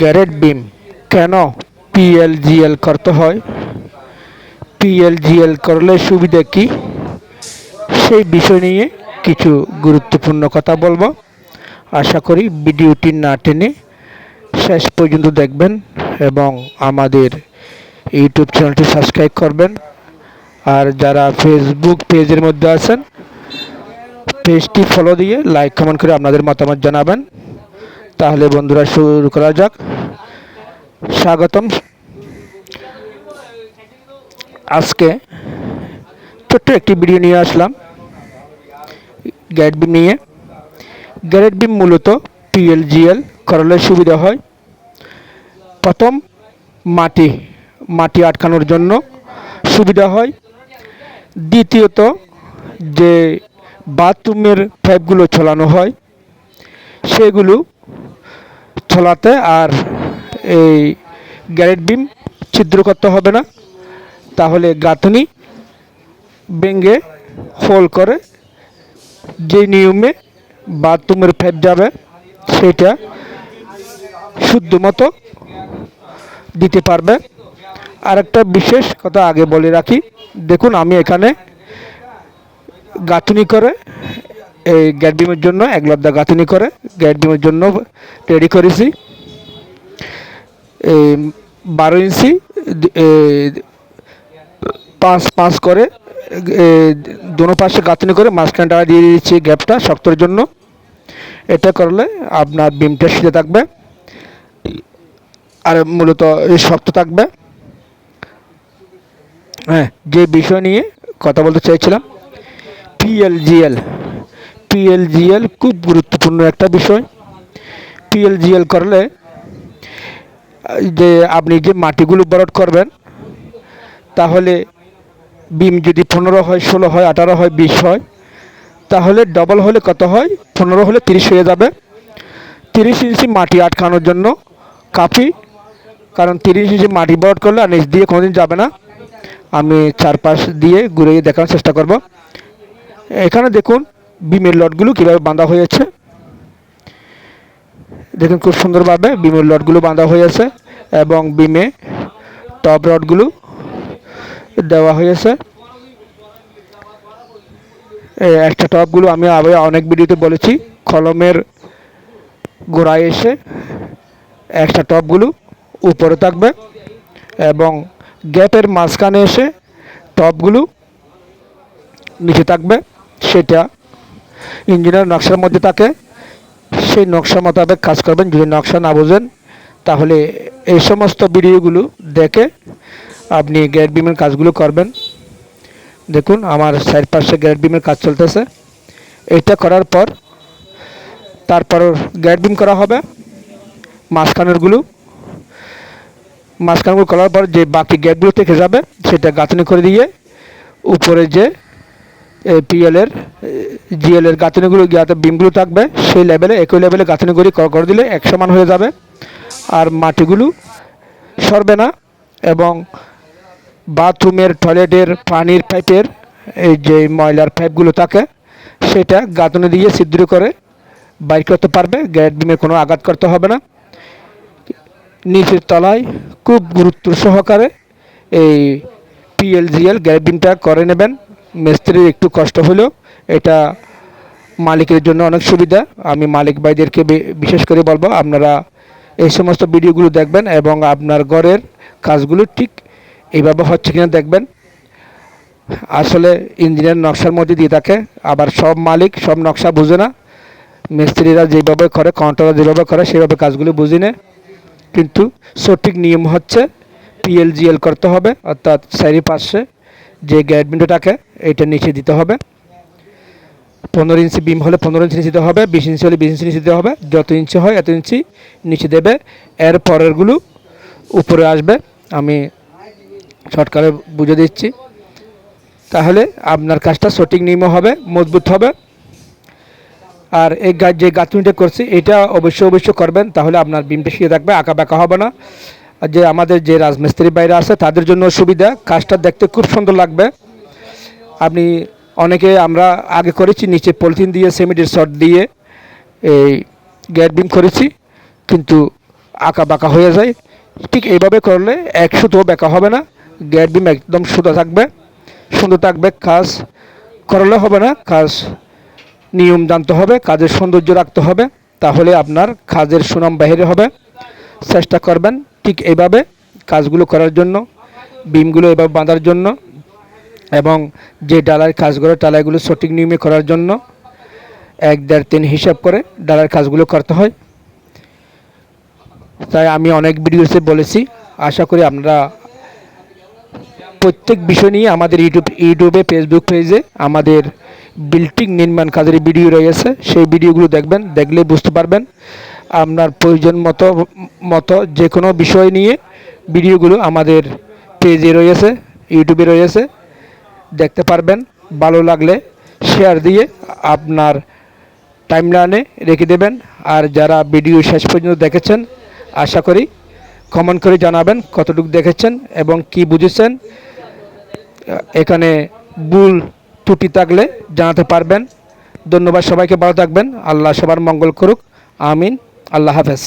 গ্যারেট বিম কেন পিএলজিএল করতে হয়? পিএলজিএল করলে সুবিধা কি? সেই বিষয় নিয়ে কিছু গুরুত্বপূর্ণ কথা বলব। আশা করি ভিডিওটি না টেনে শেষ পর্যন্ত দেখবেন এবং আমাদের ইউটিউব চ্যানেলটি সাবস্ক্রাইব করবেন। আর যারা ফেসবুক পেজের মধ্যে আছেন, পেজটি ফলো দিয়ে লাইক, কমেন্ট করে আপনাদের মতামত জানাবেন। তাহলে বন্ধুরা শুরু করা যাক। স্বাগতম। আজকে ছোট্ট একটি ভিডিও নিয়ে আসলাম। গ্যারেট বিম নিয়ে গ্যারেট বিম মূলত পিএলজিএল করলে সুবিধা হয়। প্রথম মাটি মাটি আটকানোর জন্য সুবিধা হয়। দ্বিতীয়ত যে বাথরুমের পাইপগুলো ছলানো হয়, সেগুলো ছলাতে আর এই গ্যারেট বিম ছিদ্র করতে হবে না। তাহলে গাঁথনি ভেঙে হোল করে যে নিয়মে বাথরুমের পাইপ যাবে সেটা শুদ্ধ মতো দিতে পারবে। আরেকটা বিশেষ কথা আগে বলে রাখি। দেখুন আমি এখানে গাঁথনি করে এই গ্যাট বিমের জন্য এক লব্দা গাঁথনি করে গ্যাট বিমের জন্য রেডি করেছি। এই বারো ইঞ্চি পাঁচ পাঁচ করে দোনো পাশে গাঁথনি করে মাঝখানটা দিয়ে দিচ্ছি গ্যাপটা শক্তর জন্য। এটা করলে আপনার বিমটা সিধে থাকবে। আর মূলত শক্ত থাকবে। হ্যাঁ যে বিষয় নিয়ে কথা বলতে চাইছিলাম পিএলজিএল পিএলজিএল খুব গুরুত্বপূর্ণ একটা বিষয়। পিএলজিএল করলে, যে আপনি যে মাটিগুলো বরট করবেন, তাহলে বিম যদি পনেরো হয়, ষোলো হয়, আঠারো হয়, বিশ হয়, তাহলে ডবল হলে কত হয়? পনেরো হলে তিরিশ হয়ে যাবে। তিরিশ ইঞ্চি মাটি আটকানোর জন্য কাফি, কারণ তিরিশ ইঞ্চি মাটি বরট করলে আর নিচ দিয়ে কোনোদিন যাবে না। আমি চারপাশ দিয়ে ঘুরে দেখানোর চেষ্টা করব। এখানে দেখুন বিমের লটগুলো কীভাবে বাঁধা হয়েছে? দেখুন, খুব সুন্দরভাবে বিমের লটগুলো বাঁধা হয়েছে এবং বিমে টপ রডগুলো দেওয়া হয়েছে। একটা টপগুলো আমি আবার অনেক ভিডিওতে বলেছি, কলমের গোড়ায় এসে একটা টপগুলো উপরে থাকবে এবং গ্যাপের মাঝখানে এসে টপগুলো নিচে থাকবে, সেটা ইঞ্জিনের নকশার মধ্যে থাকে। সেই নকশা মোতাবেক কাজ করবেন। যদি নকশা না বোঝেন, তাহলে এই সমস্ত ভিডিওগুলো দেখে আপনি গ্যাট বিমের কাজগুলো করবেন। দেখুন, আমার সাইড পাশে গ্যাট বিমের কাজ চলতেছে। এটা করার পর তারপর গ্যাট বিম করা হবে। মাঝখানেরগুলো। মাঝখানগুলো করার পর যে বাকি গ্যাপগুলো থেকে যাবে, সেটা গাঁথনি করে দিয়ে উপরে যে পিএলের জিএলের গাঁথনিগুলো যাতে বিমগুলো থাকবে, সেই লেভেলে একই লেভেলে গাঁথনিগুলি কর- দিলে এক সমান হয়ে যাবে। আর মাটিগুলো সরবে না এবং বাথরুমের, টয়লেটের, পানির পাইপের এই যে ময়লার পাইপগুলো থাকে, সেটা গাঁথনি দিয়ে ছিদ্র করে বাইর করতে পারবে গ্যাট বিমে কোনো আঘাত করতে হবে না। নিচের তলায় খুব গুরুত্ব সহকারে এই পিএলজিএল গ্যাট বিমটা করে নেবেন। মিস্ত্রির একটু কষ্ট হলেও এটা মালিকের জন্য অনেক সুবিধা। আমি মালিক ভাইদেরকে বিশেষ করে বলব, আপনারা এই সমস্ত ভিডিওগুলো দেখবেন এবং আপনার ঘরের কাজগুলো ঠিক এইভাবে হচ্ছে কিনা দেখবেন। আসলে ইঞ্জিনিয়ার নকশার মধ্যে দিয়ে থাকে, আবার সব মালিক সব নকশা বুঝে না। মিস্ত্রিরা যেভাবে করে কন্ট্রাক্টর যেভাবে করে, সেভাবে কাজগুলো বুঝি না কিন্তু সঠিক নিয়ম হচ্ছে পিএলজিএল করতে হবে, অর্থাৎ চারি যে গ্যাডমিনটাকে এটা নিচে দিতে হবে। পনেরো ইঞ্চি বিম হলে পনেরো ইঞ্চি নিচে দিতে হবে, বিশ ইঞ্চি হলে বিশ ইঞ্চি নিচে দিতে হবে। যত ইঞ্চি হয় এত ইঞ্চি নিচে দেবে। এর পরেরগুলো উপরে আসবে। আমি শর্টকারে বুঝে দিচ্ছি। তাহলে আপনার কাজটা সঠিক নিয়ম হবে, মজবুত হবে। আর এই যে গাঁথনিটা করছি, এটা অবশ্যই অবশ্যই করবেন, তাহলে আপনার বিমটা শিখে থাকবে আঁকা বাঁকা হবে না। যে আমাদের যে রাজমিস্ত্রি বাইরে আছে, তাদের জন্য সুবিধা। কাজটা দেখতে খুব সুন্দর লাগবে। আপনি অনেকে আমরা আগে করেছি, নিচে পলিথিন দিয়ে, সিমেন্টের শট দিয়ে এই গ্যাট বিম করেছি, কিন্তু আঁকা বাঁকা হয়ে যায়। ঠিক এইভাবে করলে এক সুতো বেঁকা হবে না। গ্যাট বিম একদম সুতো থাকবে, সুন্দর থাকবে। কাজ করলে হবে না, কাজ নিয়ম জানতে হবে, কাজের সৌন্দর্য রাখতে হবে, তাহলে আপনার কাজের সুনাম বাহিরে হবে। চেষ্টা করবেন। ঠিক এইভাবে কাজগুলো করার জন্য, বিমগুলো এভাবে বাঁধার জন্য এবং যে ডালার কাজগুলো ডালাগুলো সঠিক নিয়মে করার জন্য এক দেড় তিন হিসাব করে ডালার কাজগুলো করতে হয়। তাই আমি অনেক ভিডিওতে বলেছি, আশা করি আপনারা প্রত্যেক বিষয় নিয়ে আমাদের ইউটিউব, ইউটিউবে ফেসবুক পেজে আমাদের বিল্ডিং নির্মাণ কাজের ভিডিও রয়েছে, সেই ভিডিওগুলো দেখবেন, দেখলে বুঝতে পারবেন। আপনার প্রয়োজন মতো মতো যে কোনো বিষয় নিয়ে ভিডিওগুলো আমাদের পেজে রয়েছে, ইউটিউবে রয়েছে। দেখতে পারবেন, ভালো লাগলে শেয়ার দিয়ে আপনার টাইমলাইনে রেখে দেবেন। আর যারা ভিডিও শেষ পর্যন্ত দেখেছেন, আশা করি কমেন্ট করে জানাবেন কতটুকু দেখেছেন এবং কি বুঝেছেন। এখানে ভুল ত্রুটি থাকলে জানাতে পারবেন। ধন্যবাদ সবাইকে, ভালো থাকবেন। আল্লাহ সবার মঙ্গল করুক। আমিন। আল্লাহ হাফেজ।